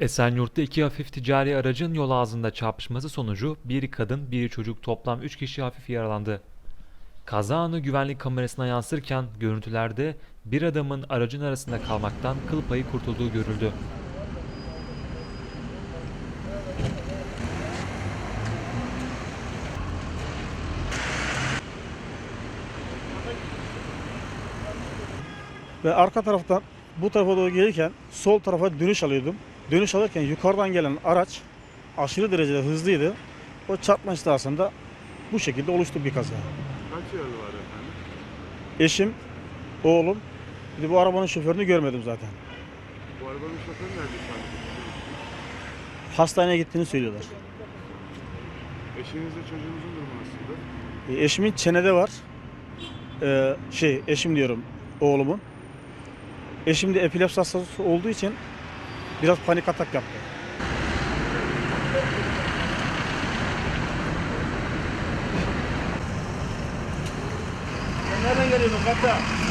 Esenyurt'ta iki hafif ticari aracın yol ağzında çarpışması sonucu bir kadın, bir çocuk toplam 3 kişi hafif yaralandı. Kaza anı güvenlik kamerasına yansırken görüntülerde bir adamın aracın arasında kalmaktan kıl payı kurtulduğu görüldü. Ve arka taraftan bu tarafa doğru gelirken sol tarafa dönüş alıyordum. Dönüş alırken yukarıdan gelen araç aşırı derecede hızlıydı. O çarpma esnasında bu şekilde oluştu bir kaza. Kaç yaralı var efendim? Eşim, oğlum, bir de bu arabanın şoförünü görmedim zaten. Bu arabanın şoförü nerede şu anda? Hastaneye gittiğini söylüyorlar. Eşinizle çocuğunuzun durumu nasıldı? E, eşimin çenede var. Ee, şey, eşim diyorum oğlumun. Eşim de epilepsi hastası olduğu için biraz panik atak yaptı. Nereden geliyorsun kaptan?